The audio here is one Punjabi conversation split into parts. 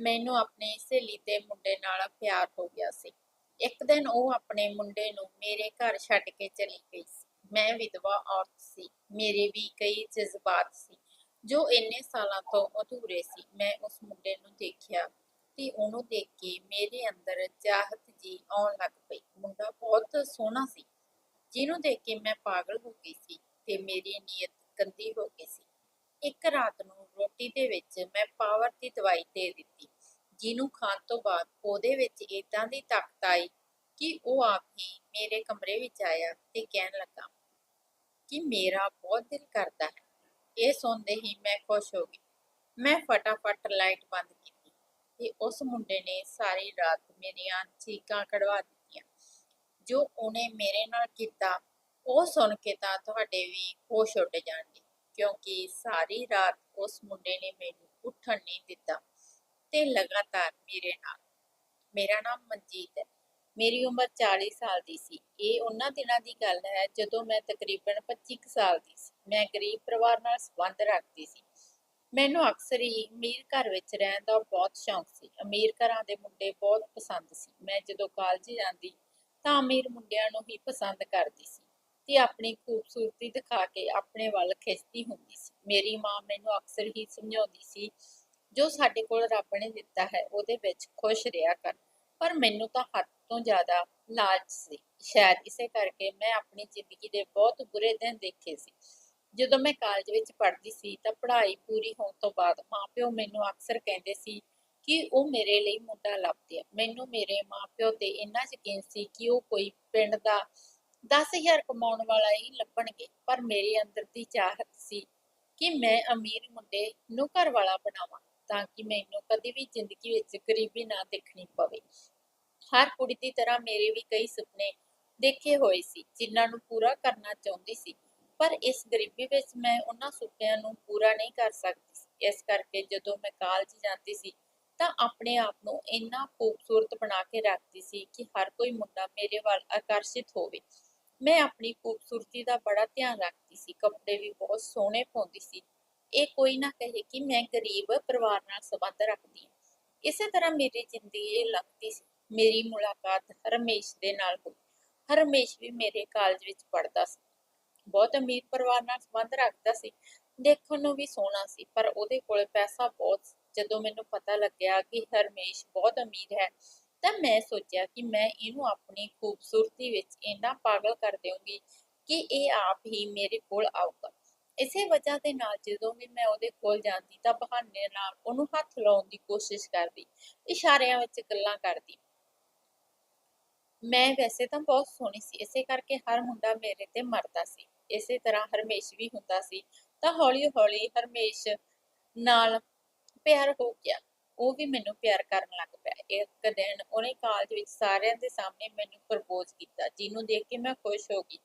ਮੈਨੂੰ ਆਪਣੀ ਸਹੇਲੀ ਦੇ ਮੁੰਡੇ ਨਾਲ ਪਿਆਰ ਹੋ ਗਿਆ ਸੀ। ਇੱਕ ਦਿਨ ਉਹ ਆਪਣੇ ਮੁੰਡੇ ਨੂੰ ਮੇਰੇ ਘਰ ਛੱਡ ਕੇ ਚਲੀ ਗਈ ਸੀ। ਮੈਂ ਵਿਧਵਾ ਔਰਤ ਸੀ। ਮੇਰੇ ਵੀ ਕਈ ਜਜ਼ਬਾਤ ਸੀ, ਜੋ ਇੰਨੇ ਸਾਲਾਂ ਤੋਂ ਅਧੂਰੇ ਸੀ। ਮੈਂ ਉਸ ਮੁੰਡੇ ਨੂੰ ਦੇਖਿਆ ਤੇ ਉਹਨੂੰ ਦੇਖ ਕੇ ਮੇਰੇ ਅੰਦਰ ਚਾਹਤ ਜੀ ਆਉਣ ਲੱਗ ਪਈ। ਮੁੰਡਾ ਬਹੁਤ ਸੋਹਣਾ ਸੀ, ਜਿਹਨੂੰ ਦੇਖ ਕੇ ਮੈਂ ਪਾਗਲ ਹੋ ਗਈ ਸੀ ਤੇ ਮੇਰੀ ਨੀਅਤ ਗੰਦੀ ਹੋ ਗਈ ਸੀ। ਇੱਕ ਰਾਤ ਨੂੰ ਰੋਟੀ ਦੇ ਵਿੱਚ ਮੈਂ ਪਾਵਰ ਦੀ ਦਵਾਈ ਦੇ ਦਿੱਤੀ। ਜਿਹਨੂੰ ਖਾਣ ਤੋਂ ਬਾਅਦ ਉਹਦੇ ਵਿੱਚ ਏਦਾਂ ਦੀ ਤਾਕਤ ਆਈ ਕਿ ਉਹ ਆਪ ਹੀ ਮੇਰੇ ਕਮਰੇ ਵਿੱਚ ਆਇਆ ਤੇ ਕਹਿਣ ਲੱਗਾ ਕਿ ਮੇਰਾ ਬਹੁਤ ਦਿਲ ਕਰਦਾ ਹੈ। ਇਹ ਸੁਣਦੇ ਹੀ ਮੈਂ ਖੁਸ਼ ਹੋ ਗਈ। ਮੈਂ ਫਟਾਫਟ ਲਾਈਟ ਬੰਦ ਕੀਤੀ ਤੇ ਉਸ ਮੁੰਡੇ ਨੇ ਸਾਰੀ ਰਾਤ ਮੇਰੀਆਂ ਚੀਕਾਂ ਕਢਵਾ ਦਿੱਤੀਆਂ। ਜੋ ਉਹਨੇ ਮੇਰੇ ਨਾਲ ਕੀਤਾ, ਉਹ ਸੁਣ ਕੇ ਤਾਂ ਤੁਹਾਡੇ ਵੀ ਹੋਸ਼ ਉੱਡ ਜਾਣਗੇ। ਕਿਉਂਕਿ ਸਾਰੀ ਰਾਤ ਉਸ ਮੁੰਡੇ ਨੇ ਮੈਨੂੰ ਉੱਠਣ ਨਹੀਂ ਦਿੱਤਾ ਤੇ ਲਗਾਤਾਰ ਮੇਰੇ ਨਾਲ। ਮੇਰਾ ਨਾਮ ਮਨਜੀਤ ਹੈ। ਮੇਰੀ ਉਮਰ 40 ਸਾਲ ਦੀ ਸੀ। ਇਹ ਉਹਨਾਂ ਦਿਨਾਂ ਦੀ ਗੱਲ ਹੈ ਜਦੋਂ ਮੈਂ ਤਕਰੀਬਨ 25 ਸਾਲ ਦੀ ਸੀ। ਮੈਂ ਗਰੀਬ ਪਰਿਵਾਰ ਨਾਲ ਸੰਬੰਧ ਰੱਖਦੀ ਸੀ। ਮੈਨੂੰ ਅਕਸਰ ਹੀ ਅਮੀਰ ਘਰ ਵਿੱਚ ਰਹਿਣ ਦਾ ਬਹੁਤ ਸ਼ੌਂਕ ਸੀ। ਅਮੀਰ ਘਰਾਂ ਦੇ ਮੁੰਡੇ ਬਹੁਤ ਪਸੰਦ ਸੀ। ਮੈਂ ਜਦੋਂ ਕਾਲਜ ਜਾਂਦੀ ਤਾਂ ਅਮੀਰ ਮੁੰਡਿਆਂ ਨੂੰ ਹੀ ਪਸੰਦ ਕਰਦੀ ਸੀ। ਤੇ ਆਪਣੀ ਖੂਬਸੂਰਤੀ ਦਿਖਾ ਕੇ ਆਪਣੇ ਵੱਲ ਖਿੱਚਦੀ ਹੁੰਦੀ ਸੀ। ਮੇਰੀ ਮਾਂ ਮੈਨੂੰ ਅਕਸਰ ਹੀ ਸਮਝਾਉਂਦੀ ਸੀ, ਜੋ ਸਾਡੇ ਕੋਲ ਰੱਬ ਨੇ ਦਿੱਤਾ ਹੈ, ਉਹਦੇ ਵਿੱਚ ਖੁਸ਼ ਰਿਹਾ ਕਰ। ਪਰ ਮੈਨੂੰ ਤਾਂ ਹੱਦ ਤੋਂ ਜ਼ਿਆਦਾ ਲਾਲਚ ਸੀ। ਸ਼ਾਇਦ ਇਸੇ ਕਰਕੇ ਮੈਂ ਆਪਣੀ ਜ਼ਿੰਦਗੀ ਦੇ ਬਹੁਤ ਬੁਰੇ ਦਿਨ ਦੇਖੇ ਸੀ। ਜਦੋਂ ਮੈਂ ਕਾਲਜ ਵਿੱਚ ਪੜ੍ਹਦੀ ਸੀ ਤਾਂ ਪੜ੍ਹਾਈ ਪੂਰੀ ਹੋਣ ਤੋਂ ਬਾਅਦ ਮਾਪਿਓ ਮੈਨੂੰ ਅਕਸਰ ਕਹਿੰਦੇ ਸੀ ਕਿ ਉਹ ਮੇਰੇ ਲਈ ਮੁੰਡਾ ਲੱਭਦੇ ਆ। ਮੈਨੂੰ ਮੇਰੇ ਮਾਪਿਓ ਤੇ ਇੰਨਾ ਯਕੀਨ ਸੀ ਕਿ ਉਹ ਕੋਈ ਪਿੰਡ ਦਾ 10000 ਕਮਾਉਣ ਵਾਲਾ ਹੀ ਲੱਭਣਗੇ, ਪਰ ਮੇਰੇ ਅੰਦਰ ਦੀ ਚਾਹਤ ਸੀ ਕਿ ਮੈਂ ਅਮੀਰ ਮੁੰਡੇ ਨੂੰ ਘਰ ਵਾਲਾ ਬਣਾਵਾਂ, ਤਾਂ ਕਿ ਮੈਨੂੰ ਕਦੇ ਵੀ ਜ਼ਿੰਦਗੀ ਵਿੱਚ ਗਰੀਬੀ ਨਾ ਦੇਖਣੀ ਪਵੇ। ਹਰ ਕੁੜੀ ਦੀ ਤਰ੍ਹਾਂ ਮੇਰੇ ਵੀ ਕਈ ਸੁਪਨੇ ਦੇਖੇ ਹੋਏ ਸੀ, ਜਿਨ੍ਹਾਂ ਨੂੰ ਪੂਰਾ ਕਰਨਾ ਚਾਹੁੰਦੀ ਸੀ, ਪਰ ਇਸ ਗਰੀਬੀ ਵਿੱਚ ਮੈਂ ਉਹਨਾਂ ਸੁਪਨਿਆਂ ਨੂੰ ਪੂਰਾ ਨਹੀਂ ਕਰ ਸਕਦੀ ਇਸ ਕਰਕੇ ਜਦੋਂ ਮੈਂ ਕਾਲਜ ਜਾਂਦੀ ਸੀ, ਤਾਂ ਆਪਣੇ ਆਪ ਨੂੰ ਇੰਨਾ ਖੂਬਸੂਰਤ ਬਣਾ ਕੇ ਰੱਖਦੀ ਸੀ ਕਿ ਹਰ ਕੋਈ ਮੁੰਡਾ ਮੇਰੇ ਵੱਲ ਆਕਰਸ਼ਿਤ ਹੋਵੇ। ਮੈਂ ਆਪਣੀ ਖੂਬਸੂਰਤੀ ਦਾ ਬੜਾ ਧਿਆਨ ਰੱਖਦੀ ਸੀ, ਕੱਪੜੇ ਵੀ ਬਹੁਤ ਸੋਹਣੇ ਪਾਉਂਦੀ ਸੀ। ਇਹ ਕੋਈ ਨਾ ਕਹੇ ਕਿ ਮੈਂ ਗਰੀਬ ਪਰਿਵਾਰ ਨਾਲ ਸੰਬੰਧ ਰੱਖਦੀ ਹਾਂ। ਇਸੇ ਤਰ੍ਹਾਂ ਮੇਰੀ ਜ਼ਿੰਦਗੀ ਲੰਘਦੀ ਸੀ। ਮੇਰੀ ਮੁਲਾਕਾਤ ਹਰਮੇਸ਼ ਦੇ ਨਾਲ ਹੋਈ। ਹਰਮੇਸ਼ ਵੀ ਮੇਰੇ ਕਾਲਜ ਵਿੱਚ ਪੜ੍ਹਦਾ ਸੀ। ਬਹੁਤ ਅਮੀਰ ਪਰਿਵਾਰ ਨਾਲ ਸੰਬੰਧ ਰੱਖਦਾ ਸੀ। ਦੇਖਣ ਨੂੰ ਵੀ ਸੋਹਣਾ ਸੀ, ਪਰ ਉਹਦੇ ਕੋਲ ਪੈਸਾ ਬਹੁਤ ਜਦੋਂ ਮੈਨੂੰ ਪਤਾ ਲੱਗਿਆ ਕਿ ਹਰਮੇਸ਼ ਬਹੁਤ ਅਮੀਰ ਹੈ ਤਾਂ ਮੈਂ ਸੋਚਿਆ ਕਿ ਮੈਂ ਇਹਨੂੰ ਆਪਣੀ ਖੂਬਸੂਰਤੀ ਵਿੱਚ ਇੰਨਾ ਪਾਗਲ ਕਰ ਦੇਵਾਂਗੀ ਕਿ ਇਹ ਆਪ ਹੀ ਮੇਰੇ ਕੋਲ ਆਊਗਾ। ਇਸੇ ਵਜ੍ਹਾ ਦੇ ਨਾਲ ਜਦੋਂ ਵੀ ਮੈਂ ਉਹਦੇ ਕੋਲ ਜਾਂਦੀ ਤਾਂ ਬਹਾਨੇ ਨਾਲ ਉਹਨੂੰ ਹੱਥ ਲਾਉਣ ਦੀ ਕੋਸ਼ਿਸ਼ ਕਰਦੀ, ਇਸ਼ਾਰਿਆਂ ਵਿੱਚ ਗੱਲਾਂ ਕਰਦੀ। ਮੈਂ ਵੈਸੇ ਤਾਂ ਬਹੁਤ ਸੋਹਣੀ ਸੀ, ਇਸੇ ਕਰਕੇ ਹਰ ਮੁੰਡਾ ਮੇਰੇ ਤੇ ਮਰਦਾ ਸੀ। ਇਸੇ ਤਰ੍ਹਾਂ ਹਰਮੇਸ਼ ਵੀ ਹੁੰਦਾ ਸੀ। ਤਾਂ ਹੌਲੀ ਹੌਲੀ ਹਰਮੇਸ਼ ਨਾਲ ਪਿਆਰ ਹੋ ਗਿਆ। ਉਹ ਵੀ ਮੈਨੂੰ ਪਿਆਰ ਕਰਨ ਲੱਗ ਪਿਆ। ਇੱਕ ਦਿਨ ਉਹਨੇ ਕਾਲਜ ਵਿੱਚ ਸਾਰਿਆਂ ਦੇ ਸਾਹਮਣੇ ਮੈਨੂੰ ਪ੍ਰਪੋਜ਼ ਕੀਤਾ, ਜਿਹਨੂੰ ਦੇਖ ਕੇ ਮੈਂ ਖੁਸ਼ ਹੋ ਗਈ।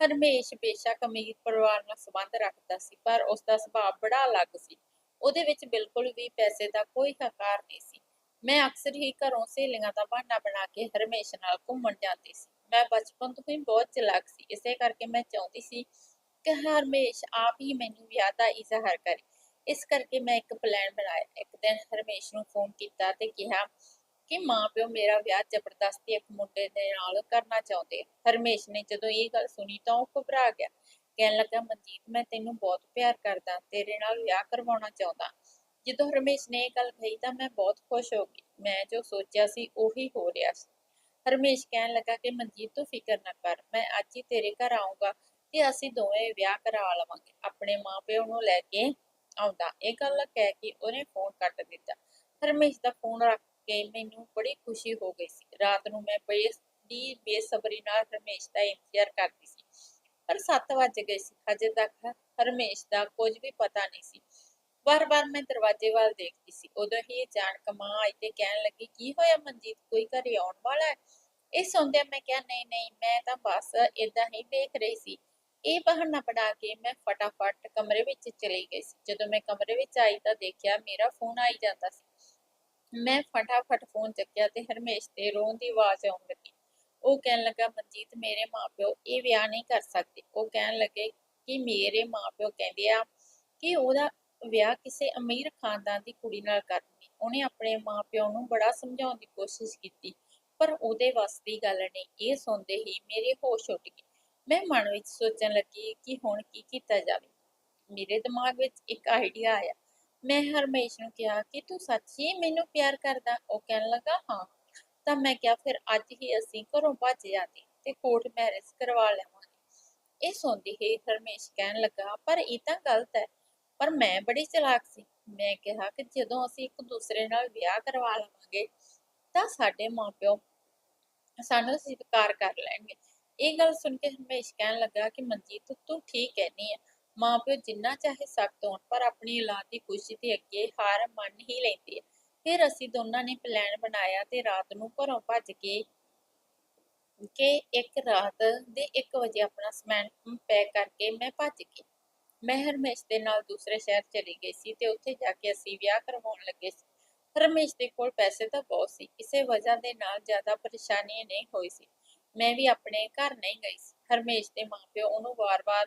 ਹਰਮੇਸ਼ ਬੇਸ਼ੱਕ ਅਮੀਰ ਪਰਿਵਾਰ ਨਾਲ ਸੰਬੰਧ ਰੱਖਦਾ ਸੀ, ਪਰ ਉਸ ਦਾ ਸੁਭਾਅ ਬੜਾ ਅਲੱਗ ਸੀ। ਉਹਦੇ ਵਿੱਚ ਬਿਲਕੁਲ ਵੀ ਪੈਸੇ ਦਾ ਕੋਈ ਹਕਾਰ ਨਹੀਂ ਸੀ। ਮੈਂ ਅਕਸਰ ਹੀ ਘਰੋਂ ਸਹੇਲੀਆਂ ਦਾ ਬਹਾਨਾ ਬਣਾ ਕੇ ਹਰਮੇਸ਼ ਨਾਲ ਘੁੰਮਣ ਜਾਂਦੀ ਸੀ। ਮੈਂ ਬਚਪਨ ਤੋਂ ਹੀ ਬਹੁਤ ਚਲਾਕ ਸੀ, ਇਸੇ ਕਰਕੇ ਮੈਂ ਚਾਹੁੰਦੀ ਸੀ ਕਿ ਹਰਮੇਸ਼ ਆਪ ਹੀ ਮੈਨੂੰ ਵਿਆਹ ਦਾ ਇਜ਼ਹਾਰ ਕਰੇ। ਇਸ ਕਰਕੇ ਮੈਂ ਇੱਕ ਪਲਾਨ ਬਣਾਇਆ, ਇੱਕ ਦਿਨ ਹਰਮੇਸ਼ ਨੂੰ ਫੋਨ ਕੀਤਾ ਤੇ ਕਿਹਾ ਕਿ ਮਾਂ ਪਿਓ ਮੇਰਾ ਵਿਆਹ ਜ਼ਬਰਦਸਤੀ ਇੱਕ ਮੁੰਡੇ ਦੇ ਨਾਲ ਕਰਨਾ ਚਾਹੁੰਦੇ ਹਰਮੇਸ਼ ਨੇ ਜਦੋਂ ਇਹ ਗੱਲ ਸੁਣੀ ਤਾਂ ਉਹ ਘਬਰਾ ਗਿਆ। ਕਹਿਣ ਲੱਗਾ, ਮਨਜੀਤ, ਮੈਂ ਤੈਨੂੰ ਬਹੁਤ ਪਿਆਰ ਕਰਦਾ, ਤੇਰੇ ਨਾਲ ਵਿਆਹ ਕਰਵਾਉਣਾ ਚਾਹੁੰਦਾ। ਜਦੋਂ ਹਰਮੇਸ਼ ਨੇ ਇਹ ਗੱਲ ਕਹੀ ਤਾਂ ਮੈਂ ਬਹੁਤ ਖੁਸ਼ ਹੋ ਗਈ। ਮੈਂ ਜੋ ਸੋਚਿਆ ਸੀ, ਉਹੀ ਹੋ ਰਿਹਾ ਸੀ। ਹਰਮੇਸ਼ ਕਹਿਣ ਲੱਗਾ ਕਿ, ਮਨਜੀਤ, ਤੂੰ ਫਿਕਰ ਨਾ ਕਰ, ਮੈਂ ਅੱਜ ਹੀ ਤੇਰੇ ਘਰ ਆਉਂਗਾ ਤੇ ਅਸੀਂ ਦੋਵੇਂ ਵਿਆਹ ਕਰਾ ਲਵਾਂਗੇ। ਆਪਣੇ ਮਾਪਿਓ ਨੂੰ ਲੈ ਕੇ ਆਉਂਦਾ। ਇਹ ਗੱਲ ਕਹਿ ਕੇ ਉਹਨੇ ਫੋਨ ਕੱਟ ਦਿੱਤਾ। ਹਰਮੇਸ਼ ਦਾ ਫੋਨ ਰੱਖ ਕੇ ਮੈਨੂੰ ਬੜੀ ਖੁਸ਼ੀ ਹੋ ਗਈ ਸੀ। ਰਾਤ ਨੂੰ ਮੈਂ ਬੜੀ ਬੇਸਬਰੀ ਨਾਲ ਹਰਮੇਸ਼ ਦਾ ਇੰਤਜ਼ਾਰ ਕਰਦੀ ਸੀ। ਪਰ 7 ਵਜ ਗਏ ਸੀ। ਹਜੇ ਤੱਕ ਹਰਮੇਸ਼ ਦਾ ਕੁਝ ਵੀ ਪਤਾ ਨਹੀਂ ਸੀ। ਵਾਰ-ਵਾਰ ਮੈਂ ਦਰਵਾਜ਼ੇ ਵੱਲ ਦੇਖਦੀ ਸੀ। ਉਦੋਂ ਹੀ ਅਚਾਨਕ ਮਾਂ ਆਈ ਤੇ ਕਹਿਣ ਲੱਗੀ, ਕੀ ਹੋਇਆ ਮਨਜੀਤ? ਕੋਈ ਘਰੇ ਆਉਣ ਵਾਲਾ ਹੈ? ਇਹ ਸੁਣਦਿਆਂ ਮੈਂ ਕਿਹਾ, ਨਹੀਂ ਨਹੀਂ, ਮੈਂ ਤਾਂ ਬਸ ਇਦਾਂ ਹੀ ਦੇਖ ਰਹੀ ਸੀ। ਇਹ ਬਹਾਨਾ ਬਣਾ ਕੇ ਮੈਂ ਫਟਾਫਟ ਕਮਰੇ ਵਿੱਚ ਚਲੀ ਗਈ ਸੀ। ਜਦੋਂ ਮੈਂ ਕਮਰੇ ਵਿੱਚ ਆਈ ਤਾਂ ਦੇਖਿਆ ਮੇਰਾ ਫੋਨ ਆਈ ਜਾਂਦਾ ਸੀ। ਮੈਂ ਫਟਾਫਟ ਫੋਨ ਚੱਕਿਆ ਤੇ ਹਰਮੇਸ਼ ਤੇ ਰੋਣ ਦੀ ਆਵਾਜ਼ ਆਉਣ ਲੱਗੀ। ਉਹ ਕਹਿਣ ਲੱਗਾ, ਮਨਜੀਤ, ਮੇਰੇ ਮਾਪਿਓ ਇਹ ਵਿਆਹ ਨਹੀਂ ਕਰ ਸਕਦੇ। ਉਹ ਕਹਿਣ ਲੱਗੇ ਕਿ ਮੇਰੇ ਮਾਪਿਓ ਕਹਿੰਦੇ ਆ ਕਿ ਉਹਦਾ ਵਿਆਹ ਕਿਸੇ ਅਮੀਰ ਖਾਨਦਾਨ ਦੀ ਕੁੜੀ ਨਾਲ ਕਰਨੀ ਉਹਨੇ ਆਪਣੇ ਮਾਪਿਆਂ ਨੂੰ ਬੜਾ ਸਮਝਾਉਣ ਦੀ ਕੋਸ਼ਿਸ਼ ਕੀਤੀ, ਪਰ ਉਹਦੇ ਵੱਸ ਦੀ ਗੱਲ ਨਹੀਂ। ਇਹ ਸੁਣਦੇ ਹੀ ਮੇਰੇ ਹੋਸ਼ ਉੱਡ ਗਏ। ਮੈਂ ਮਨ ਵਿੱਚ ਸੋਚਣ ਲੱਗੀ ਕਿ ਹੁਣ ਕੀ ਕੀਤਾ ਜਾਵੇ। ਮੇਰੇ ਦਿਮਾਗ ਵਿੱਚ ਇੱਕ ਆਈਡੀਆ ਆਇਆ। ਮੈਂ ਹਰਮੇਸ਼ ਨੂੰ ਕਿਹਾ ਕਿ ਤੂੰ ਸੱਚੀ ਮੈਨੂੰ ਪਿਆਰ ਕਰਦਾ? ਉਹ ਕਹਿਣ ਲੱਗਾ, ਹਾਂ। ਤਾਂ ਮੈਂ ਕਿਹਾ, ਫਿਰ ਅੱਜ ਹੀ ਅਸੀਂ ਘਰੋਂ ਭੱਜ ਜਾਂਦੇ ਤੇ ਕੋਰਟ ਮੈਰਿਜ ਕਰਵਾ ਲਵਾਂਗੇ। ਇਹ ਸੁਣਦੀ ਹੀ ਹਰਮੇਸ਼ ਕਹਿਣ ਲੱਗਾ, ਪਰ ਇਹ ਤਾਂ ਗਲਤ ਹੈ। ਪਰ ਮੈਂ ਬੜੀ ਚਲਾਕ ਸੀ। ਮੈਂ ਕਿਹਾ ਕਿ ਜਦੋਂ ਅਸੀਂ ਇੱਕ ਦੂਸਰੇ ਨਾਲ ਵਿਆਹ ਕਰਵਾ ਲਵਾਂਗੇ, ਤਾਂ ਸਾਡੇ ਮਾਪਿਓ ਸਾਨੂੰ ਸਵੀਕਾਰ ਕਰ ਲੈਣਗੇ। ਇਹ ਗੱਲ ਸੁਣ ਕੇ ਹਰਮੇਸ਼ ਕਹਿਣ ਲੱਗਾ ਕਿ ਮਨਜੀਤ, ਤੂੰ ਠੀਕ ਕਹਿਨੀ ਮਾਂ ਪਿਓ ਜਿੰਨਾ ਚਾਹੇ ਸਖਤ ਹੋਣ, ਪਰ ਆਪਣੀ ਔਲਾਦ ਦੀ ਖੁਸ਼ੀ ਦੇ ਅੱਗੇ ਹਾਰ ਮੰਨ ਹੀ ਲੈਂਦੇ ਆ। ਫਿਰ ਅਸੀਂ ਦੋਨਾਂ ਨੇ ਪਲਾਨ ਬਣਾਇਆ ਤੇ ਰਾਤ ਨੂੰ ਘਰੋਂ ਭੱਜ ਕੇ, ਕਿ ਇੱਕ ਰਾਤ ਦੇ 1 ਵਜੇ ਆਪਣਾ ਸਮਾਨ ਪੈਕ ਕਰਕੇ ਮੈਂ ਭੱਜ ਗਈ। ਮੈਂ ਹਰਮੇਸ਼ ਦੇ ਨਾਲ ਦੂਸਰੇ ਸ਼ਹਿਰ ਚਲੀ ਗਈ ਸੀ ਤੇ ਉੱਥੇ ਜਾ ਕੇ ਅਸੀਂ ਵਿਆਹ ਕਰਵਾਉਣ ਲੱਗੇ ਸੀ। ਹਰਮੇਸ਼ ਦੇ ਕੋਲ ਪੈਸੇ ਤਾਂ ਬਹੁਤ ਸੀ, ਕਿਸੇ ਵਜ੍ਹਾ ਦੇ ਨਾਲ ਜ਼ਿਆਦਾ ਪਰੇਸ਼ਾਨੀ ਨਹੀਂ ਹੋਈ ਸੀ। ਮੈਂ ਵੀ ਆਪਣੇ ਘਰ ਨਹੀਂ ਗਈ ਸੀ। ਹਰਮੇਸ਼ ਦੇ ਮਾਪਿਓ ਉਹਨੂੰ ਵਾਰ-ਵਾਰ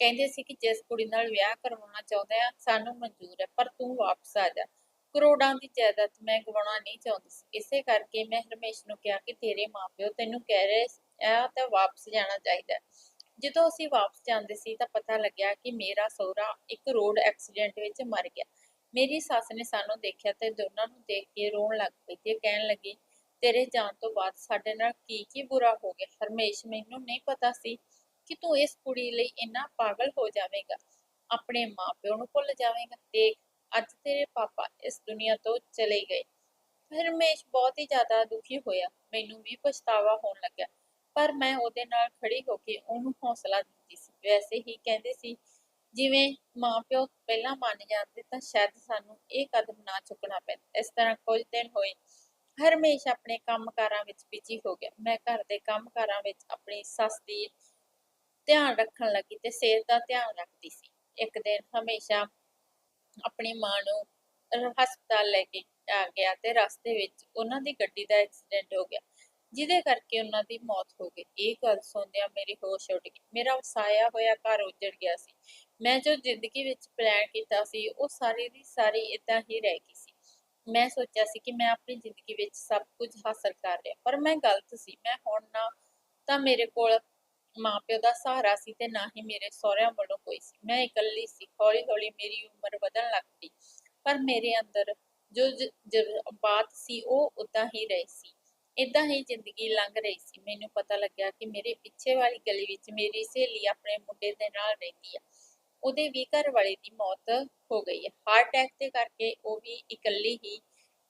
ਕਹਿੰਦੇ ਸੀ ਕਿ ਜਿਸ ਕੁੜੀ ਨਾਲ ਵਿਆਹ ਕਰਵਾਉਣਾ ਚਾਹੁੰਦੇ ਆ, ਸਾਨੂੰ ਮਨਜ਼ੂਰ ਹੈ, ਪਰ ਤੂੰ ਵਾਪਸ ਆ ਜਾ। ਕਰੋੜਾਂ ਦੀ ਜਾਇਦਾਦ ਮੈਂ ਗਵਾਉਣਾ ਨਹੀਂ ਚਾਹੁੰਦੀ ਸੀ। ਇਸੇ ਕਰਕੇ ਮੈਂ ਹਰਮੇਸ਼ ਨੂੰ ਕਿਹਾ ਕਿ ਤੇਰੇ ਮਾਪਿਓ ਤੈਨੂੰ ਕਹਿ ਰਹੇ ਆ ਤਾਂ ਵਾਪਸ ਜਾਣਾ ਚਾਹੀਦਾ ਜਦੋਂ ਅਸੀਂ ਵਾਪਸ ਜਾਂਦੇ ਸੀ ਤਾਂ ਪਤਾ ਲੱਗਿਆ ਕਿ ਮੇਰਾ ਸਹੁਰਾ ਇੱਕ ਰੋਡ ਐਕਸੀਡੈਂਟ ਵਿੱਚ ਮਰ ਗਿਆ। ਮੇਰੀ ਸੱਸ ਨੇ ਸਾਨੂੰ ਦੇਖਿਆ ਤੇ ਦੋਨਾਂ ਨੂੰ ਦੇਖ ਕੇ ਰੋਣ ਲੱਗ ਪਈ ਤੇ ਕਹਿਣ ਲੱਗੀ ਤੇਰੇ ਜਾਣ ਤੋਂ ਬਾਅਦ ਸਾਡੇ ਨਾਲ ਕੀ ਕੀ ਬੁਰਾ ਹੋ ਗਿਆ? ਹਰਮੇਸ਼ ਮੈਨੂੰ ਨਹੀਂ ਪਤਾ ਸੀ ਕਿ ਤੂੰ ਇਸ ਕੁੜੀ ਲਈ ਇੰਨਾ ਪਾਗਲ ਹੋ ਜਾਵੇਂਗਾ। ਆਪਣੇ ਮਾਪਿਓ ਨੂੰ ਭੁੱਲ ਜਾਵੇਂਗਾ। ਦੇਖ, ਅੱਜ ਤੇਰੇ ਪਾਪਾ ਇਸ ਦੁਨੀਆ ਤੋਂ ਚਲੇ ਗਏ। ਹਰਮੇਸ਼ ਬਹੁਤ ਹੀ ਜ਼ਿਆਦਾ ਦੁਖੀ ਹੋਇਆ। ਮੈਨੂੰ ਵੀ ਪਛਤਾਵਾ ਹੋਣ ਲੱਗਾ ਪਰ ਮੈਂ ਉਹਦੇ ਨਾਲ ਖੜੀ ਹੋ ਕੇ ਉਹਨੂੰ ਹੌਸਲਾ ਦਿੰਦੀ ਸੀ। ਵੈਸੇ ਹੀ ਕਹਿੰਦੇ ਸੀ, ਜਿਵੇਂ ਮਾਪਿਓ ਪਹਿਲਾਂ ਮੰਨ ਜਾਂਦੇ ਤਾਂ ਸ਼ਾਇਦ ਸਾਨੂੰ ਇਹ ਕਦਮ ਨਾ ਚੁੱਕਣਾ ਪੈਂਦਾ ਇਸ ਤਰ੍ਹਾਂ ਕੁਝ ਦਿਨ ਹੋਏ। ਹਰਮੇਸ਼ ਆਪਣੇ ਕੰਮਕਾਰਾਂ ਵਿੱਚ ਬਿਜ਼ੀ ਹੋ ਗਿਆ। ਮੈਂ ਘਰ ਦੇ ਕੰਮਕਾਰਾਂ ਵਿੱਚ ਆਪਣੀ ਸੱਸ ਦੀ ਧਿਆਨ ਰੱਖਣ ਲੱਗੀ ਤੇ ਸਿਹਤ ਦਾ ਧਿਆਨ ਰੱਖਦੀ ਸੀ। ਇੱਕ ਦਿਨ ਹਮੇਸ਼ਾ ਆਪਣੀ ਮਾਂ ਨੂੰ ਹਸਪਤਾਲ ਲੈ ਕੇ ਆ ਗਿਆ ਤੇ ਰਸਤੇ ਵਿੱਚ ਉਹਨਾਂ ਦੀ ਗੱਡੀ ਦਾ ਐਕਸੀਡੈਂਟ ਹੋ ਗਿਆ, ਜਿਹਦੇ ਕਰਕੇ ਉਹਨਾਂ ਦੀ ਮੌਤ ਹੋ ਗਈ। ਇਹ ਗੱਲ ਸੁਣਦਿਆਂ ਮੇਰੀ ਹੋਸ਼ ਉੱਡ ਗਈ। ਮੇਰਾ ਵਸਾਇਆ ਹੋਇਆ ਘਰ ਉੱਜੜ ਗਿਆ ਸੀ। ਮੈਂ ਜੋ ਜ਼ਿੰਦਗੀ ਵਿੱਚ ਪਲਾਨ ਕੀਤਾ ਸੀ, ਉਹ ਸਾਰੀ ਦੀ ਸਾਰੀ ਇਦਾਂ ਹੀ ਰਹਿ ਗਈ ਸੀ। ਮੈਂ ਸੋਚਿਆ ਸੀ ਕਿ ਮੈਂ ਆਪਣੀ ਜ਼ਿੰਦਗੀ ਵਿੱਚ ਸਭ ਕੁਝ ਹਾਸਲ ਕਰ ਲਿਆ, ਪਰ ਮੈਂ ਗਲਤ ਸੀ। ਮੈਂ ਹੁਣ ਨਾ ਤਾਂ ਮੇਰੇ ਕੋਲ ਮਾਪਿਓ ਦਾ ਸਹਾਰਾ ਸੀ ਤੇ ਨਾ ਹੀ ਮੇਰੇ ਸਹੁਰਿਆਂ ਵੱਲੋਂ ਕੋਈ ਸੀ। ਮੈਂ ਇਕੱਲੀ ਸੀ ਹੌਲੀ ਹੌਲੀ ਮੇਰੀ ਉਮਰ ਵਧਣ ਲੱਗ ਪਈ ਪਰ ਮੇਰੇ ਅੰਦਰ ਜੋ ਜ- ਜਜ਼ਬਾਤ ਸੀ ਉਹ ਉਦਾਂ ਹੀ ਰਹੇ ਸੀ। ਇਦਾਂ ਹੀ ਜ਼ਿੰਦਗੀ ਲੰਘ ਰਹੀ ਸੀ। ਮੈਨੂੰ ਪਤਾ ਲੱਗਿਆ ਕਿ ਮੇਰੇ ਪਿੱਛੇ ਵਾਲੀ ਗਲੀ ਵਿੱਚ ਮੇਰੀ ਸਹੇਲੀ ਆਪਣੇ ਮੁੰਡੇ ਦੇ ਨਾਲ ਰਹਿੰਦੀ ਆ। ਉਹਦੇ ਵੀ ਘਰ ਵਾਲੇ ਦੀ ਮੌਤ ਹੋ ਗਈ ਹੈ। ਹਾਰਟ ਅਟੈਕ ਦੇ ਕਰਕੇ ਉਹ ਵੀ ਇਕੱਲੀ ਹੀ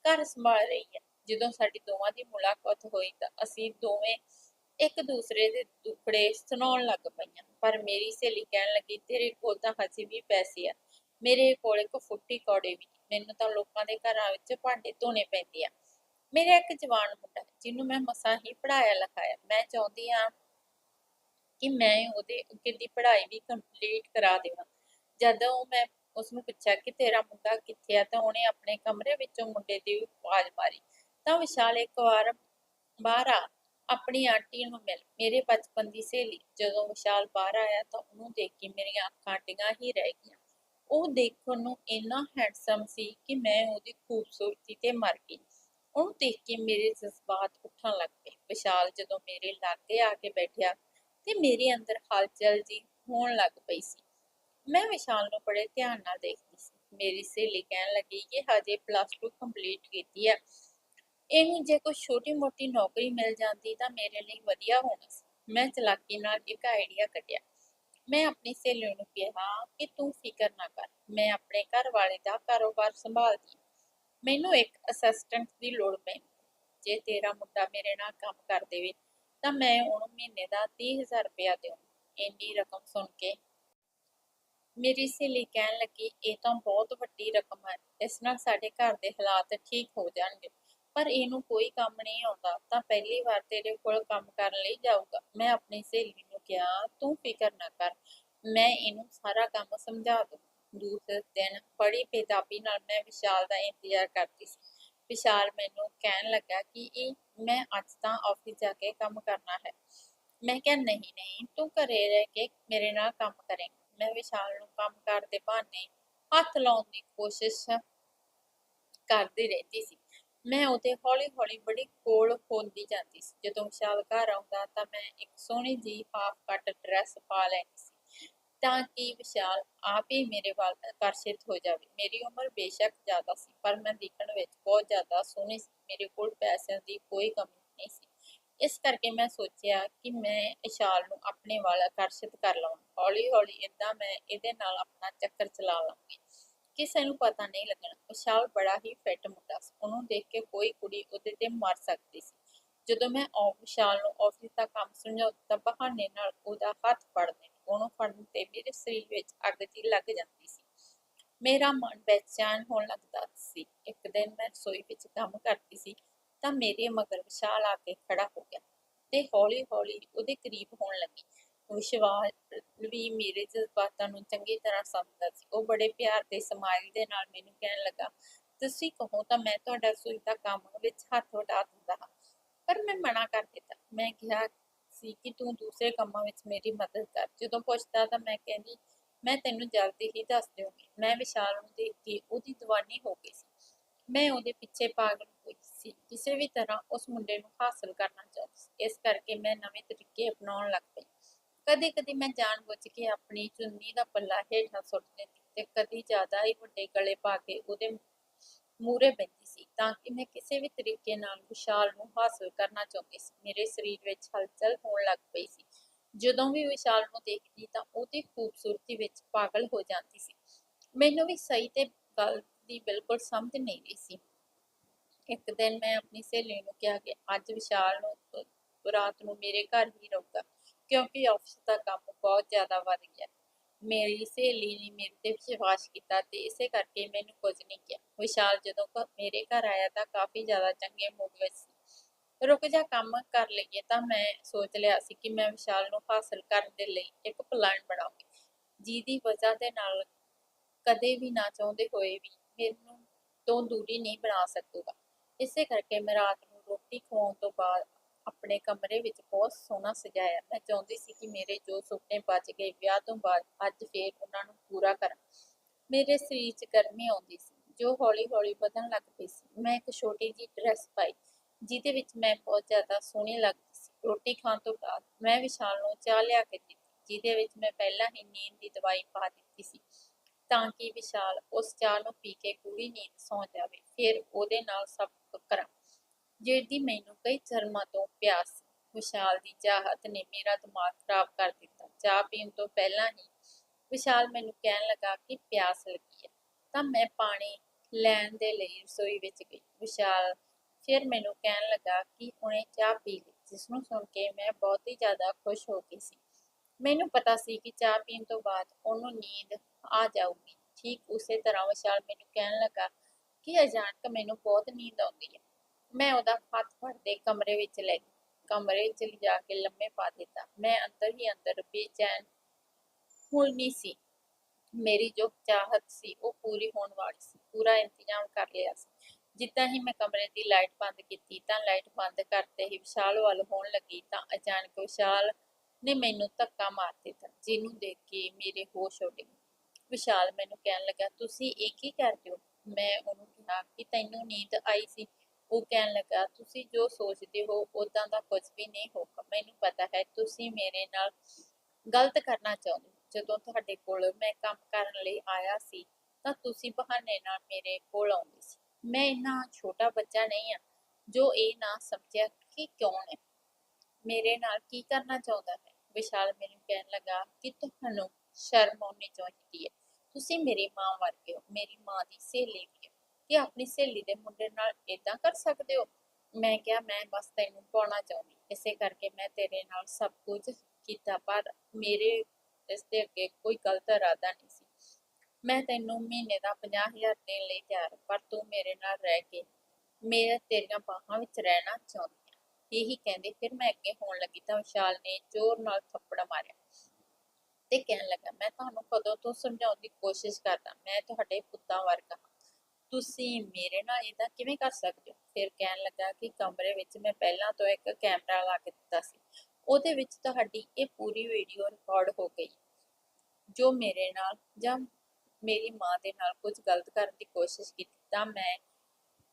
ਘਰ ਸੰਭਾਲ ਰਹੀ ਹੈ। ਜਦੋਂ ਸਾਡੀ ਦੋਵਾਂ ਦੀ ਮੁਲਾਕਾਤ ਹੋਈ ਤਾਂ ਅਸੀਂ ਦੋਵੇਂ ਇੱਕ ਦੂਸਰੇ ਦੇ ਦੁੱਖੜੇ ਸੁਣਾਉਣ ਲੱਗ ਪਈਆਂ। ਪਰ ਮੇਰੀ ਸਹੇਲੀ ਕਹਿਣ ਲੱਗੀ, ਤੇਰੇ ਕੋਲ ਤਾਂ ਹਜੇ ਵੀ ਪੈਸੇ ਆ। ਮੇਰੇ ਕੋਲ ਇੱਕ ਫੁੱਟੀ ਕੌੜੇ ਵੀ ਮੈਨੂੰ ਤਾਂ ਲੋਕਾਂ ਦੇ ਘਰਾਂ ਵਿੱਚ ਭਾਂਡੇ ਧੋਣੇ ਪੈਂਦੇ ਆ। ਮੇਰਾ ਇੱਕ ਜਵਾਨ ਮੁੰਡਾ ਜਿਹਨੂੰ ਮੈਂ ਮਸਾਂ ਹੀ ਪੜਾਇਆ ਲਿਖਾਇਆ ਮੈਂ ਚਾਹੁੰਦੀ ਹਾਂ ਕਿ ਮੈਂ ਉਹਦੇ ਅੱਗੇ ਦੀ ਪੜ੍ਹਾਈ ਵੀ ਕੰਪਲੀਟ ਕਰਾ ਦੇਵਾਂ। ਜਦੋਂ ਮੈਂ ਉਸ ਨੂੰ ਪੁੱਛਿਆ ਕਿ ਤੇਰਾ ਮੁੰਡਾ ਕਿੱਥੇ ਆ, ਤਾਂ ਉਹਨੇ ਆਪਣੇ ਕਮਰੇ ਵਿੱਚੋਂ ਮੁੰਡੇ ਦੀ ਆਵਾਜ਼ ਮਾਰੀ। ਤਾਂ ਵਿਸ਼ਾਲ ਇੱਕ ਵਾਰ ਬਾਹਰ ਆ, ਆਪਣੀ ਆਂਟੀ ਨੂੰ ਮਿਲ। ਮੇਰੇ ਬਚਪਨ ਦੀ ਸਹੇਲੀ। ਜਦੋਂ ਵਿਸ਼ਾਲ ਬਾਹਰ ਆਇਆ, ਤਾਂ ਉਹਨੂੰ ਦੇਖ ਕੇ ਮੇਰੀਆਂ ਅੱਖਾਂ ਡਿੱਗਾਂ ਹੀ ਰਹਿ ਗਈਆਂ। ਉਹ ਦੇਖਣ ਨੂੰ ਇੰਨਾ ਹੈਂਡਸਮ ਸੀ ਕਿ ਮੈਂ ਉਹਦੀ ਖੂਬਸੂਰਤੀ ਤੇ ਮਰ ਗਈ। ਉਹਨੂੰ ਦੇਖ ਕੇ ਮੇਰੇ ਜਜ਼ਬਾਤ ਉੱਠਣ ਲੱਗ ਪਏ। ਵਿਸ਼ਾਲ ਜਦੋਂ ਮੇਰੇ ਲਾਗੇ ਆ ਕੇ ਬੈਠਿਆ ਤੇ ਮੇਰੇ ਅੰਦਰ ਹਲਚਲ ਜੀ ਹੋਣ ਲੱਗ ਪਈ ਸੀ। ਮੈਂ ਵਿਸ਼ਾਲ ਨੂੰ ਬੜੇ ਧਿਆਨ ਨਾਲ ਦੇਖਦੀ ਸੀ। ਮੇਰੀ ਸਹੇਲੀ ਕਹਿਣ ਲੱਗੀ ਕਿ ਹਜੇ ਪਲੱਸ 2 ਕੰਪਲੀਟ ਕੀਤੀ ਹੈ। ਇਹਨੂੰ ਜੇ ਕੋਈ ਛੋਟੀ ਮੋਟੀ ਨੌਕਰੀ ਮਿਲ ਜਾਂਦੀ ਤਾਂ ਮੇਰੇ ਲਈ ਵਧੀਆ ਹੋਣਾ ਸੀ। ਮੈਂ ਚਲਾਕੀ ਨਾਲ ਇੱਕ ਆਈਡੀਆ ਕੱਢਿਆ। ਮੈਂ ਆਪਣੀ ਸਹੇਲੀ ਨੂੰ ਕਿਹਾ ਕਿ ਤੂੰ ਫਿਕਰ ਨਾ ਕਰ। ਮੈਂ ਆਪਣੇ ਘਰ ਵਾਲੇ ਦਾ ਕਾਰੋਬਾਰ ਸੰਭਾਲਦੀ ਮੈਨੂੰ ਇੱਕ ਅਸਿਸਟੈਂਟ ਦੀ ਲੋੜ ਪੈਂਦੀ ਜੇ ਤੇਰਾ ਮੁੰਡਾ ਮੇਰੇ ਨਾਲ ਕੰਮ ਕਰ ਦੇਵੇ ਤਾਂ ਮੈਂ ਉਹਨੂੰ ਮਹੀਨੇ ਦਾ 30000 ਰੁਪਇਆ ਦੇਵਾਂ ਇੰਨੀ ਰਕਮ ਸੁਣ ਕੇ। ਮੇਰੀ ਸਹੇਲੀ ਕਹਿਣ ਲੱਗੀ, ਇਹ ਤਾਂ ਬਹੁਤ ਵੱਡੀ ਰਕਮ ਹੈ, ਇਸ ਨਾਲ ਸਾਡੇ ਘਰ ਦੇ ਹਾਲਾਤ ਠੀਕ ਹੋ ਜਾਣਗੇ। ਪਰ ਇਹਨੂੰ ਕੋਈ ਕੰਮ ਨਹੀਂ ਆਉਂਦਾ, ਤਾਂ ਪਹਿਲੀ ਵਾਰ ਤੇਰੇ ਕੋਲ ਕੰਮ ਕਰਨ ਲਈ ਜਾਊਗਾ। ਮੈਂ ਆਪਣੀ ਸਹੇਲੀ ਨੂੰ ਕਿਹਾ, ਤੂੰ ਫਿਕਰ ਨਾ ਕਰ, ਮੈਂ ਇਹਨੂੰ ਸਾਰਾ ਕੰਮ ਸਮਝਾ ਦੂੰ ਦੂਸਰੇ ਦਿਨ ਬੜੀ ਬੇਤਾਬੀ ਨਾਲ ਮੈਂ ਵਿਸ਼ਾਲ ਦਾ ਇੰਤਜ਼ਾਰ ਕਰਦੀ ਸੀ। ਵਿਸ਼ਾਲ ਮੈਨੂੰ ਕਹਿਣ ਲੱਗਾ ਕਿ ਇਹ ਮੈਂ ਅੱਜ ਤਾਂ ਆਫਿਸ ਜਾ ਕੇ ਕੰਮ ਕਰਨਾ ਹੈ। ਮੈਂ ਕਿਹਾ, ਨਹੀਂ ਨਹੀਂ, ਤੂੰ ਘਰੇ ਰਹਿ ਕੇ ਮੇਰੇ ਨਾਲ ਕੰਮ ਕਰੇਂਗਾ ਮੈਂ ਵਿਸ਼ਾਲ ਨੂੰ ਕੰਮ ਕਰਦੇ ਬਹਾਨੇ ਹੱਥ ਲਾਉਣ ਦੀ ਕੋਸ਼ਿਸ਼ ਕਰਦੀ ਰਹਿੰਦੀ ਸੀ। ਮੈਂ ਉਹਦੇ ਹੌਲੀ-ਹੌਲੀ ਬੜੀ ਕੋਲ ਹੁੰਦੀ ਜਾਂਦੀ ਸੀ। ਜਦੋਂ ਵਿਸ਼ਾਲ ਘਰ ਆਉਂਦਾ ਤਾਂ ਮੈਂ ਇੱਕ ਸੋਹਣੀ ਜਿਹੀ ਹਾਫ ਕੱਟ ਡਰੈਸ ਪਾ ਲੈਂਦੀ ਸੀ। ਤਾਂ ਕਿ ਵਿਸ਼ਾਲ ਆਪ ਹੀ ਮੇਰੇ ਵੱਲ ਆਕਰਸ਼ਿਤ ਹੋ ਜਾਵੇ। ਮੇਰੀ ਉਮਰ ਬੇਸ਼ੱਕ ਜ਼ਿਆਦਾ ਸੀ, ਪਰ ਮੈਂ ਦੇਖਣ ਵਿੱਚ ਬਹੁਤ ਜ਼ਿਆਦਾ ਸੋਹਣੀ ਸੀ। ਮੇਰੇ ਕੋਲ ਪੈਸਿਆਂ ਦੀ ਕੋਈ ਕਮੀ ਨਹੀਂ ਸੀ। ਇਸ ਕਰਕੇ ਮੈਂ ਸੋਚਿਆ ਕਿ ਮੈਂ ਵਿਸ਼ਾਲ ਨੂੰ ਆਪਣੇ ਵੱਲ ਆਕਰਸ਼ਿਤ ਕਰ ਲਵਾਂ। ਹੌਲੀ-ਹੌਲੀ ਏਦਾਂ ਮੈਂ ਇਹਦੇ ਨਾਲ ਆਪਣਾ ਚੱਕਰ ਚਲਾ ਲਵਾਂਗੀ। ਕਿਸੇ ਨੂੰ ਪਤਾ ਨਹੀਂ ਲੱਗਣਾ, ਵਿਸ਼ਾਲ ਬੜਾ ਹੀ ਫਿੱਟ ਮੁੰਡਾ ਸੀ। ਉਹਨੂੰ ਦੇਖ ਕੇ ਕੋਈ ਕੁੜੀ ਉਹਦੇ ਤੇ ਮਰ ਸਕਦੀ ਸੀ। ਜਦੋਂ ਮੈਂ ਵਿਸ਼ਾਲ ਨੂੰ ਆਫਿਸ ਦਾ ਕੰਮ ਸਮਝਾਉਂਦਾ ਤਾਂ ਬਹਾਨੇ ਨਾਲ ਉਹਦਾ ਹੱਥ ਫੜ ਫੜਦੇ ਉਹਨੂੰ ਫੜਨ ਤੇ ਮੇਰੇ ਸਰੀਰ ਵਿੱਚ ਅੱਗ ਜੀ ਲੱਗ ਜਾਂਦੀ ਸੀ। ਮੇਰਾ ਮਨ ਬੇਚੈਨ ਹੋਣ ਲੱਗਦਾ ਸੀ। ਇੱਕ ਦਿਨ ਮੈਂ ਰਸੋਈ ਵਿੱਚ ਕੰਮ ਕਰਦੀ ਸੀ ਤਾਂ ਮੇਰੇ ਮਗਰ ਵਿਸ਼ਾਲ ਆ ਕੇ ਖੜਾ ਹੋ ਗਿਆ ਤੇ ਹੌਲੀ-ਹੌਲੀ ਉਹਦੇ ਕਰੀਬ ਹੋਣ ਲੱਗੀ। ਵਿਸ਼ਵਾਸ ਵੀ ਮੇਰੇ ਜਜ਼ਬਾਤਾਂ ਨੂੰ ਚੰਗੀ ਤਰ੍ਹਾਂ ਸਮਝਦਾ ਸੀ। ਉਹ ਬੜੇ ਪਿਆਰ ਤੇ ਸਮਾਈਲ ਦੇ ਨਾਲ ਮੈਨੂੰ ਕਹਿਣ ਲੱਗਾ, ਤੁਸੀਂ ਕਹੋ ਤਾਂ ਮੈਂ ਤੁਹਾਡਾ ਰਸੋਈ ਦਾ ਕੰਮ ਵਿੱਚ ਹੱਥ ਵਟਾ ਦਿੰਦਾ ਹਾਂ। ਪਰ ਮੈਂ ਮਨਾ ਕਰ ਦਿੱਤਾ। ਮੈਂ ਕਿਹਾ ਸੀ ਕਿ ਤੂੰ ਦੂਸਰੇ ਕੰਮਾਂ ਵਿੱਚ ਮੇਰੀ ਮਦਦ ਕਰ। ਜਦੋਂ ਪੁੱਛਦਾ ਤਾਂ ਮੈਂ ਕਹਿੰਦੀ, ਮੈਂ ਤੈਨੂੰ ਜਲਦੀ ਹੀ ਦੱਸ ਦਿਆਂਗੀ ਮੈਂ ਵਿਸ਼ਾਲ ਨੂੰ ਦੇਖ ਕੇ ਉਹਦੀ ਦੀਵਾਨੀ ਹੋ ਗਈ ਸੀ। ਮੈਂ ਉਹਦੇ ਪਿੱਛੇ ਪਾਗਲ ਹੋਈ ਸੀ। ਕਿਸੇ ਵੀ ਤਰ੍ਹਾਂ ਉਸ ਮੁੰਡੇ ਨੂੰ ਹਾਸਲ ਕਰਨਾ ਚਾਹੁੰਦੀ ਸੀ। ਇਸ ਕਰਕੇ ਮੈਂ ਨਵੇਂ ਤਰੀਕੇ ਅਪਣਾਉਣ ਲੱਗ ਪਈ। ਕਦੇ ਕਦੇ ਮੈਂ ਜਾਣਬੁੱਝ ਕੇ ਆਪਣੀ ਚੁੰਨੀ ਦਾ ਪੱਲਾ ਹੇਠਾਂ ਸੁੱਟ ਦਿੰਦੀ ਤੇ ਕਦੀ ਜ਼ਿਆਦਾ ਹੀ ਵੱਡੇ ਗਲੇ ਪਾ ਕੇ ਉਹਦੇ ਮੂਰੇ ਬੈਠੀ ਤਾਂ ਕਿ ਮੈਂ ਕਿਸੇ ਵੀ ਤਰੀਕੇ ਨਾਲ ਵਿਸ਼ਾਲ ਨੂੰ ਹਾਸਲ ਕਰਨਾ ਚਾਹੁੰਦੀ ਸੀ। ਮੇਰੇ ਸਰੀਰ ਵਿੱਚ ਹਲਚਲ ਹੋਣ ਲੱਗ ਪਈ ਸੀ। ਜਦੋਂ ਵੀ ਵਿਸ਼ਾਲ ਨੂੰ ਦੇਖਦੀ ਤਾਂ ਉਹਦੀ ਖੂਬਸੂਰਤੀ ਵਿੱਚ ਪਾਗਲ ਹੋ ਜਾਂਦੀ ਸੀ। ਮੈਨੂੰ ਵੀ ਸਹੀ ਤੇ ਗੱਲ ਦੀ ਬਿਲਕੁਲ ਸਮਝ ਨਹੀਂ ਰਹੀ ਸੀ। ਇੱਕ ਦਿਨ ਮੈਂ ਆਪਣੀ ਸਹੇਲੀ ਨੂੰ ਕਿਹਾ ਕਿ ਅੱਜ ਵਿਸ਼ਾਲ ਨੂੰ ਰਾਤ ਨੂੰ ਮੇਰੇ ਘਰ ਹੀ ਰਹੂਗਾ, ਕਿਉਂਕਿ ਆਫਿਸ ਦਾ ਕੰਮ ਬਹੁਤ ਜ਼ਿਆਦਾ ਵੱਧ ਗਿਆ। ਮੇਰੀ ਸਹੇਲੀ ਨੇ ਮੇਰੇ ਤੇ ਵਿਸ਼ਵਾਸ ਕੀਤਾ ਤੇ ਇਸੇ ਕਰਕੇ ਮੈਨੂੰ ਕੁਝ ਨਹੀਂ ਕਿਹਾ। ਵਿਸ਼ਾਲ ਜਦੋਂ ਮੇਰੇ ਘਰ ਆਇਆ ਤਾਂ ਕਾਫੀ ਜ਼ਿਆਦਾ ਚੰਗੇ ਮੂਡ ਵਿੱਚ ਸੀ। ਰੁਕ ਜਾ, ਕੰਮ ਕਰ ਲਈਏ ਤਾਂ ਮੈਂ ਸੋਚ ਲਿਆ ਸੀ ਕਿ ਮੈਂ ਵਿਸ਼ਾਲ ਨੂੰ ਹਾਸਲ ਕਰਨ ਦੇ ਲਈ ਇੱਕ ਪਲਾਨ ਬਣਾਉਂਗੀ। ਜਿਹਦੀ ਵਜ੍ਹਾ ਦੇ ਨਾਲ ਕਦੇ ਵੀ ਨਾ ਚਾਹੁੰਦੇ ਹੋਏ ਵੀ ਮੈਨੂੰ ਤੋਂ ਦੂਰੀ ਨਹੀਂ ਬਣਾ ਸਕੂਗਾ। ਇਸੇ ਕਰਕੇ ਮੈਂ ਰਾਤ ਨੂੰ ਰੋਟੀ ਖਵਾਉਣ ਤੋਂ ਬਾਅਦ ਆਪਣੇ ਕਮਰੇ ਵਿੱਚ ਬਹੁਤ ਸੋਹਣਾ ਸਜਾਇਆ। ਮੈਂ ਚਾਹੁੰਦੀ ਸੀ ਕਿ ਮੇਰੇ ਜੋ ਸੁਪਨੇ ਬਚ ਗਏ, ਵਿਆਹ ਤੋਂ ਬਾਅਦ ਅੱਜ ਫੇਰ ਉਹਨਾਂ ਨੂੰ ਪੂਰਾ ਕਰਾਂ। ਮੇਰੇ ਸਰੀਰ 'ਚ ਗਰਮੀ ਆਉਂਦੀ ਸੀ। ਜੋ ਹੌਲੀ-ਹੌਲੀ ਵਧਣ ਲੱਗ ਪਈ ਸੀ, ਮੈਂ ਇੱਕ ਛੋਟੀ ਜਿਹੀ ਡਰੈਸ ਪਾਈ, ਜਿਹਦੇ ਵਿੱਚ ਮੈਂ ਬਹੁਤ ਜ਼ਿਆਦਾ ਸੋਹਣੀ ਲੱਗਦੀ ਸੀ। ਰੋਟੀ ਖਾਣ ਤੋਂ ਬਾਅਦ ਮੈਂ ਵਿਸ਼ਾਲ ਨੂੰ ਚਾਹ ਲਿਆ ਕੇ ਦਿੱਤੀ, ਜਿਹਦੇ ਵਿੱਚ ਮੈਂ ਪਹਿਲਾਂ ਹੀ ਨੀਂਦ ਦੀ ਦਵਾਈ ਪਾ ਦਿੱਤੀ ਸੀ, ਤਾਂ ਕਿ ਵਿਸ਼ਾਲ ਉਸ ਚਾਹ ਨੂੰ ਪੀ ਕੇ ਪੂਰੀ ਨੀਂਦ ਸੌਂ ਜਾਵੇ, ਫਿਰ ਉਹਦੇ ਨਾਲ ਸਭ ਕਰਾਂ। ਜਿਹਦੀ ਮੈਨੂੰ ਕਈ ਜਨਮਾਂ ਤੋਂ ਪਿਆਸ ਸੀ, ਵਿਸ਼ਾਲ ਦੀ ਚਾਹਤ ਨੇ ਮੇਰਾ ਦਿਮਾਗ ਖਰਾਬ ਕਰ ਦਿੱਤਾ। ਚਾਹ ਪੀਣ ਤੋਂ ਪਹਿਲਾਂ ਹੀ ਵਿਸ਼ਾਲ ਮੈਨੂੰ ਕਹਿਣ ਲੱਗਾ ਕਿ ਪਿਆਸ ਲੱਗੀ ਹੈ। ਤਾਂ ਮੈਂ ਪਾਣੀ ਲੈਣ ਦੇ ਲਈ ਰਸੋਈ ਵਿੱਚ ਗਈ, ਵਿਸ਼ਾਲ। ਫਿਰ ਮੈਨੂੰ ਕਹਿਣ ਲੱਗਾ ਕਿ ਉਹਨੇ ਚਾਹ ਪੀ ਲਈ ਜਿਸ ਨੂੰ ਸੁਣ ਕੇ ਮੈਂ ਬਹੁਤ ਹੀ ਜ਼ਿਆਦਾ ਖੁਸ਼ ਹੋ ਗਈ ਸੀ। ਮੈਨੂੰ ਪਤਾ ਸੀ ਕਿ ਚਾਹ ਪੀਣ ਤੋਂ ਬਾਅਦ ਉਹਨੂੰ ਨੀਂਦ ਆ ਜਾਊਗੀ। ਠੀਕ ਉਸੇ ਤਰ੍ਹਾਂ ਵਿਸ਼ਾਲ ਮੈਨੂੰ ਕਹਿਣ ਲੱਗਾ ਕਿ ਅਚਾਨਕ ਮੈਨੂੰ ਬਹੁਤ ਨੀਂਦ ਆਉਂਦੀ ਹੈ। ਮੈਂ ਉਹਦਾ ਹੱਥ ਫੜਦੇ ਕਮਰੇ ਵਿੱਚ ਲੈ ਗਈ। ਕਮਰੇ 'ਚ ਲਿਜਾ ਕੇ ਲੰਮੇ ਪਾ ਦਿੱਤਾ। ਮੈਂ ਅੰਦਰ ਹੀ ਅੰਦਰ ਬੇਚੈਨ ਹੁਲਨੀ ਸੀ। ਮੇਰੀ ਜੋ ਚਾਹਤ ਸੀ, ਉਹ ਪੂਰੀ ਹੋਣ ਵਾਲੀ ਸੀ, ਪੂਰਾ ਇੰਤਜ਼ਾਮ ਕਰ ਲਿਆ ਸੀ। ਜਿੱਦਾਂ ਹੀ ਮੈਂ ਕਮਰੇ ਦੀ ਲਾਈਟ ਬੰਦ ਕੀਤੀ, ਤਾਂ ਲਾਈਟ ਬੰਦ ਕਰਤੇ ਹੀ ਵਿਸ਼ਾਲ ਵੱਲ ਹੋਣ ਲੱਗੀ, ਤਾਂ ਅਚਾਨਕ ਵਿਸ਼ਾਲ ਨੇ ਮੈਨੂੰ ਧੱਕਾ ਮਾਰ ਦਿੱਤਾ, ਜਿਹਨੂੰ ਦੇਖ ਕੇ ਮੇਰੇ ਹੋਸ਼ ਉੱਡ ਗਏ। ਵਿਸ਼ਾਲ ਮੈਨੂੰ ਕਹਿਣ ਲੱਗਾ, ਤੁਸੀਂ ਇਹ ਕੀ ਕਰਦੇ ਹੋ? ਮੈਂ ਉਹਨੂੰ ਕਿਹਾ ਕਿ ਤੈਨੂੰ ਨੀਂਦ ਆਈ ਸੀ। ਉਹ ਕਹਿਣ ਲੱਗਾ, ਤੁਸੀਂ ਜੋ ਸੋਚਦੇ ਹੋ ਉਦਾਂ ਦਾ ਕੁਝ ਵੀ ਨਹੀਂ ਹੋਗਾ ਮੈਨੂੰ ਪਤਾ ਹੈ, ਤੁਸੀਂ ਮੇਰੇ ਨਾਲ ਗਲਤ ਕਰਨਾ ਚਾਹੁੰਦੇ ਜਦੋਂ ਤੁਹਾਡੇ ਕੋਲ ਮੈਂ ਕੰਮ ਕਰਨ ਲਈ ਆਇਆ ਸੀ, ਤਾਂ ਤੁਸੀਂ ਬਹਾਨੇ ਨਾਲ ਮੇਰੇ ਕੋਲ ਆਉਂਦੇ ਸੀ। ਮੈਂ ਇੰਨਾ ਛੋਟਾ ਬੱਚਾ ਨਹੀਂ ਆ ਜੋ ਇਹ ਨਾ ਸਮਝਿਆ ਕਿ ਕੌਣ ਹੈ ਮੇਰੇ ਨਾਲ ਕੀ ਕਰਨਾ ਚਾਹੁੰਦਾ ਹੈ? ਵਿਸ਼ਾਲ ਮੈਨੂੰ ਕਹਿਣ ਲੱਗਾ ਕਿ ਤੁਹਾਨੂੰ ਸ਼ਰਮ ਆਉਣੀ ਚਾਹੀਦੀ ਹੈ। ਤੁਸੀਂ ਮੇਰੀ ਮਾਂ ਵਰਗੇ ਹੋ, ਮੇਰੀ ਮਾਂ ਦੀ ਸਹੇਲੀ ਵੀ ਹੋ। ਕਿ ਆਪਣੀ ਸਹੇਲੀ ਦੇ ਮੁੰਡੇ ਨਾਲ ਇਦਾਂ ਕਰ ਸਕਦੇ ਹੋ? ਮੈਂ ਕਿਹਾ, ਮੈਂ ਬਸ ਤੈਨੂੰ ਪਾਉਣਾ ਚਾਹੁੰਦੀ ਇਸੇ ਕਰਕੇ ਮੈਂ ਤੇਰੇ ਨਾਲ ਸਭ ਕੁਝ ਕੀਤਾ, ਪਰ ਮੇਰੇ ਇਸ ਦੇ ਅੱਗੇ ਕੋਈ ਗਲਤ ਇਰਾਦਾ ਨਹੀਂ ਸੀ। ਮੈਂ ਤੈਨੂੰ ਮਹੀਨੇ ਦਾ 50000 ਦੇਣ ਲਈ ਤਿਆਰ ਪਰ ਤੂੰ ਮੇਰੇ ਨਾਲ ਰਹਿ ਕੇ ਮੇਰੇ ਤੇਰੀਆਂ ਬਾਹਾਂ ਵਿੱਚ ਰਹਿਣਾ ਚਾਹੁੰਦੀ ਹਾਂ। ਇਹੀ ਕਹਿੰਦੇ ਫਿਰ ਮੈਂ ਅੱਗੇ ਹੋਣ ਲੱਗੀ ਤਾਂ ਵਿਸ਼ਾਲ ਨੇ ਜ਼ੋਰ ਨਾਲ ਥੱਪੜ ਮਾਰਿਆ ਤੇ ਕਹਿਣ ਲੱਗਾ, ਮੈਂ ਤੁਹਾਨੂੰ ਕਦੋਂ ਤੋਂ ਸਮਝਾਉਣ ਦੀ ਕੋਸ਼ਿਸ਼ ਕਰਦਾ? ਮੈਂ ਤੁਹਾਡੇ ਪੁੱਤਾਂ ਵਰਗਾ ਤੁਸੀਂ ਮੇਰੇ ਨਾਲ ਇਹਦਾ ਕਿਵੇਂ ਕਰ ਸਕਦੇ ਹੋ? ਫਿਰ ਕਹਿਣ ਲੱਗਾ ਕਿ ਕਮਰੇ ਵਿੱਚ ਮੈਂ ਪਹਿਲਾਂ ਤੋਂ ਇੱਕ ਕੈਮਰਾ ਲਾ ਕੇ ਦਿੱਤਾ ਸੀ। ਉਹਦੇ ਵਿੱਚ ਤੁਹਾਡੀ ਇਹ ਪੂਰੀ ਵੀਡੀਓ ਰਿਕਾਰਡ ਹੋ ਗਈ। ਜੋ ਮੇਰੇ ਨਾਲ ਜਾਂ ਮੇਰੀ ਮਾਂ ਦੇ ਨਾਲ ਕੁਝ ਗਲਤ ਕਰਨ ਦੀ ਕੋਸ਼ਿਸ਼ ਕੀਤੀ, ਤਾਂ ਮੈਂ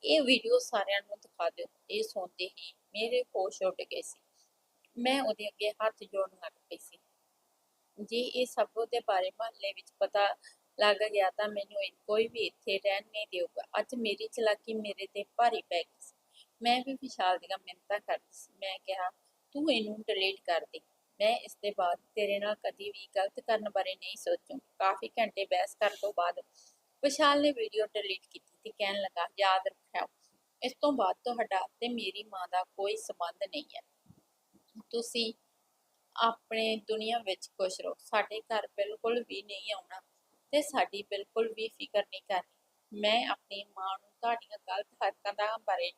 ਇਹ ਵੀਡੀਓ ਸਾਰਿਆਂ ਨੂੰ ਦਿਖਾ ਦਿਓ ਇਹ ਸੁਣਦੇ ਹੀ ਮੇਰੇ ਹੋਸ਼ ਉੱਡ ਗਏ ਸੀ। ਮੈਂ ਉਹਦੇ ਅੱਗੇ ਹੱਥ ਜੋੜਨ ਲੱਗ ਪਈ ਸੀ। ਜੇ ਇਹ ਸਭ ਦੇ ਬਾਰੇ ਮਹੱਲੇ ਵਿੱਚ ਪਤਾ ਲੱਗ ਗਿਆ ਤਾਂ ਮੈਨੂੰ ਕੋਈ ਵੀ ਇੱਥੇ ਰਹਿਣ ਨਹੀਂ ਦੇਊਗਾ। ਅੱਜ ਮੇਰੀ ਚਲਾਕੀ ਮੇਰੇ ਤੇ ਭਾਰੀ ਪੈ ਗਈ ਸੀ। ਮੈਂ ਵੀ ਵਿਸ਼ਾਲ ਦੀਆਂ ਮਿੰਨਤਾਂ ਕਰਦੀ ਸੀ। ਮੈਂ ਕਿਹਾ ਤੂੰ ਇਹਨੂੰ ਡਿਲੀਟ ਕਰ ਦੇ। ਮੈਂ ਇਸ ਦੇ ਬਾਅਦ ਤੇਰੇ ਨਾਲ ਕਦੀ ਵੀ ਗਲਤ ਕਰਨ ਬਾਰੇ ਨਹੀਂ ਸੋਚੂੰ ਕਾਫੀ ਘੰਟੇ ਬਹਿਸ ਕਰਨ ਤੋਂ ਬਾਅਦ ਵਿਸ਼ਾਲ ਨੇ ਵੀਡੀਓ ਡਿਲੀਟ ਕੀਤੀ ਤੇ ਕਹਿਣ ਲੱਗਾ, ਯਾਦ ਰੱਖਿਓ, ਇਸ ਤੋਂ ਬਾਅਦ ਤੁਹਾਡਾ ਤੇ ਮੇਰੀ ਮਾਂ ਦਾ ਕੋਈ ਸੰਬੰਧ ਨਹੀਂ ਹੈ। ਤੁਸੀਂ ਆਪਣੇ ਦੁਨੀਆ ਵਿੱਚ ਖੁਸ਼ ਰਹੋ। ਸਾਡੇ ਘਰ ਬਿਲਕੁਲ ਵੀ ਨਹੀਂ ਆਉਣਾ ਤੇ ਸਾਡੀ ਬਿਲਕੁਲ ਵੀ ਫਿਕਰ ਨਹੀਂ ਕਰਨੀ। ਮੈਂ ਆਪਣੀ ਮਾਂ ਨੂੰ ਤੁਹਾਡੀਆਂ ਗਲਤ ਹਰਕਤਾਂ ਬਾਰੇ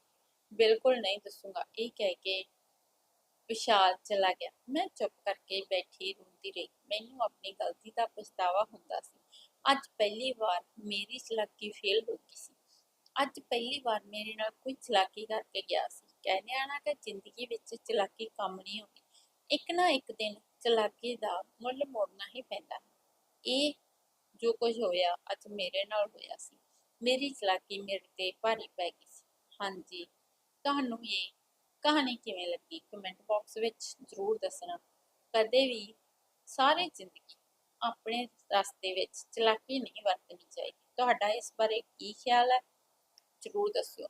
ਬਿਲਕੁਲ ਨਹੀਂ ਦੱਸੂਗਾ। ਇਹ ਕਹਿ ਕੇ ਵਿਸ਼ਾਲ ਚਲਾ ਗਿਆ। ਮੈਂ ਚੁੱਪ ਕਰਕੇ ਬੈਠੀ ਰੋਂਦੀ ਰਹੀ। ਮੈਨੂੰ ਆਪਣੀ ਗਲਤੀ ਦਾ ਪਛਤਾਵਾ ਹੁੰਦਾ ਸੀ। ਅੱਜ ਪਹਿਲੀ ਵਾਰ ਮੇਰੀ ਚਲਾਕੀ ਫੇਲ ਹੋ ਗਈ ਸੀ। ਅੱਜ ਪਹਿਲੀ ਵਾਰ ਮੇਰੇ ਨਾਲ ਕੋਈ ਚਲਾਕੀ ਕਰਕੇ ਗਿਆ ਸੀ। ਕਹਿੰਦੇ ਆ ਨਾ ਕਿ ਜ਼ਿੰਦਗੀ ਵਿੱਚ ਚਲਾਕੀ ਕੰਮ ਨਹੀਂ ਆਉਂਦੀ ਇੱਕ ਨਾ ਇੱਕ ਦਿਨ ਚਲਾਕੀ ਦਾ ਮੁੱਲ ਮੋੜਨਾ ਹੀ ਪੈਂਦਾ ਇਹ ਜੋ ਕੁਝ ਹੋਇਆ, ਅੱਜ ਮੇਰੇ ਨਾਲ ਹੋਇਆ ਸੀ। ਮੇਰੀ ਚਲਾਕੀ ਮੇਰੇ ਤੇ ਭਾਰੀ ਪੈ ਗਈ ਸੀ। ਹਾਂਜੀ, ਤੁਹਾਨੂੰ ਇਹ ਕਹਾਣੀ ਕਿਵੇਂ ਲੱਗੀ? ਕਮੈਂਟ ਬਾਕਸ ਵਿੱਚ ਜ਼ਰੂਰ ਦੱਸਣਾ। ਕਦੇ ਵੀ ਸਾਰੇ ਜ਼ਿੰਦਗੀ ਆਪਣੇ ਰਸਤੇ ਵਿੱਚ ਚਲਾਕੀ ਨਹੀਂ ਵਰਤਣੀ ਚਾਹੀਦੀ। ਤੁਹਾਡਾ ਇਸ ਬਾਰੇ ਕੀ ਖਿਆਲ ਹੈ? ਜ਼ਰੂਰ ਦੱਸਿਓ।